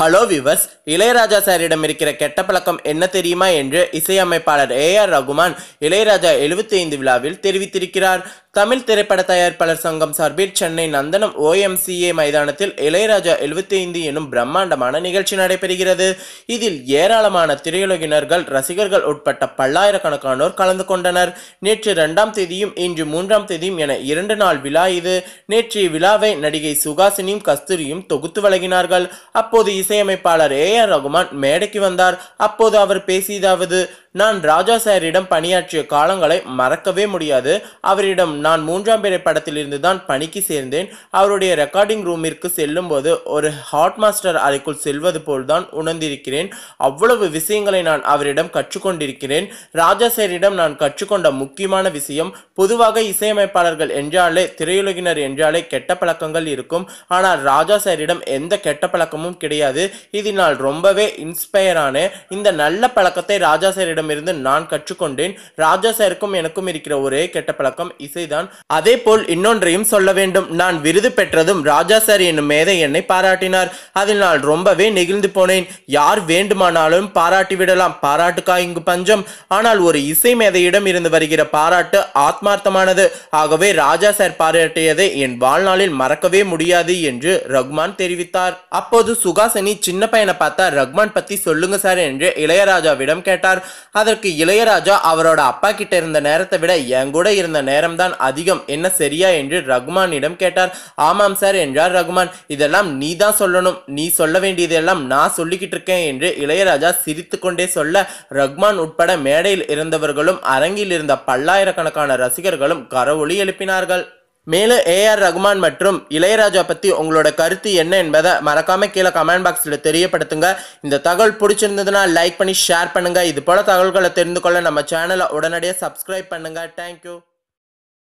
Hello viewers Ilaiyaraaja சாரிடம் இருக்கிற கெட்ட பழக்கம் என்ன தெரியுமா என்று இசையமைப்பாளர் ஏ ஆர் ரகுமான் இளையராஜா 75 விழாவில் தெரிவித்திருக்கிறார். தமிழ் திரைப்பட தயாரிப்பாளர் சங்கம் சார்பில் சென்னை நந்தனம் ஓஎம்சிஏ மைதானத்தில் இளையராஜா 75 எனும் பிரம்மாண்டமான நிகழ்ச்சி நடைபெறுகிறது. இதில் ஏராளமான திரையுலகினர்கள் ரசிகர்கள் உட்பட்ட பல்லாயிரக்கணக்கானோர் கலந்து கொண்டனர். நேற்று இரண்டாம் தேதியும் இன்று மூன்றாம் தேதியும் என இரண்டு நாள் விழா இது. நேற்றைய விழாவை நடிகை சுகாசினியும் கஸ்தூரியும் தொகுத்து வழங்கினார்கள். அப்போது இசையமைப்பாளர் ஏ ஆர் ரகுமான் மேடைக்கு வந்தார். அப்போது அவர் பேசியதாவது நான் ராஜா சாரிடம் பணியாற்றிய காலங்களை மறக்கவே முடியாது. அவரிடம் நான் மூன்றாம் பிறை படத்திலிருந்து தான் பணிக்கு சேர்ந்தேன். அவருடைய ரெக்கார்டிங் ரூமிற்கு செல்லும்போது ஒரு ஹாட் மாஸ்டர் அறைக்குள் செல்வது போல்தான் உணர்ந்திருக்கிறேன். அவ்வளவு விஷயங்களை நான் அவரிடம் கற்றுக்கொண்டிருக்கிறேன். ராஜா சாரிடம் நான் கற்றுக்கொண்ட முக்கியமான விஷயம் பொதுவாக இசையமைப்பாளர்கள் என்றாலே திரையுலகினர் என்றாலே கெட்ட பழக்கங்கள் இருக்கும். ஆனால் ராஜா சாரிடம் எந்த கெட்ட பழக்கமும் கிடையாது. இதில் நான் ரொம்பவே இன்ஸ்பயர் ஆனேன். இந்த நல்ல பழக்கத்தை ராஜா சாரிடம் சாரிடமிருந்து நான் கற்றுக்கொண்டேன். ராஜா சாருக்கும் எனக்கும் இருக்கிற ஒரே கெட்ட பழக்கம் இசைதான். அதே போல் இன்னொன்றையும் சொல்ல வேண்டும். நான் விருது பெற்றதும் ராஜா சார் என்னும் மேதை என்னை பாராட்டினார். அதில் நான் ரொம்பவே நெகிழ்ந்து போனேன். யார் வேண்டுமானாலும் பாராட்டி விடலாம். பாராட்டுக்கா இங்கு பஞ்சம். ஆனால் ஒரு இசை மேதையிடம் இருந்து வருகிற பாராட்டு ஆத்மார்த்தமானது. ஆகவே ராஜா சார் பாராட்டியதை என் வாழ்நாளில் மறக்கவே முடியாது என்று ரகுமான் தெரிவித்தார். அப்போது சுகாசனி சின்ன பையனை பார்த்தா ரகுமான் பத்தி சொல்லுங்க சார் என்று இளையராஜாவிடம் கேட்டார். அதற்கு இளையராஜா அவரோட அப்பா கிட்ட இருந்த நேரத்தை விட என் கூட இருந்த நேரம்தான் அதிகம். என்ன சரியா என்று ரகுமானிடம் கேட்டார். ஆமாம் சார் என்றார் ரகுமான். இதெல்லாம் நீ தான் சொல்லணும். நீ சொல்ல வேண்டியதெல்லாம் நான் சொல்லிக்கிட்டு இருக்கேன் என்று இளையராஜா சிரித்துக்கொண்டே சொல்ல ரகுமான் உட்பட மேடையில் இருந்தவர்களும் அரங்கில் இருந்த பல்லாயிரக்கணக்கான ரசிகர்களும் கரவொலி எழுப்பினார்கள். மேலும் ஏஆர் ரகுமான் மற்றும் இளையராஜா பற்றி உங்களோட கருத்து என்ன என்பதை மறக்காமல் கீழே கமெண்ட் பாக்ஸில் தெரியப்படுத்துங்க. இந்த தகவல் பிடிச்சிருந்ததுன்னா லைக் பண்ணி ஷேர் பண்ணுங்கள் இது போல் தகவல்களை தெரிந்து கொள்ள நம்ம சேனலை உடனடியாக சப்ஸ்கிரைப் பண்ணுங்கள் தேங்க்யூ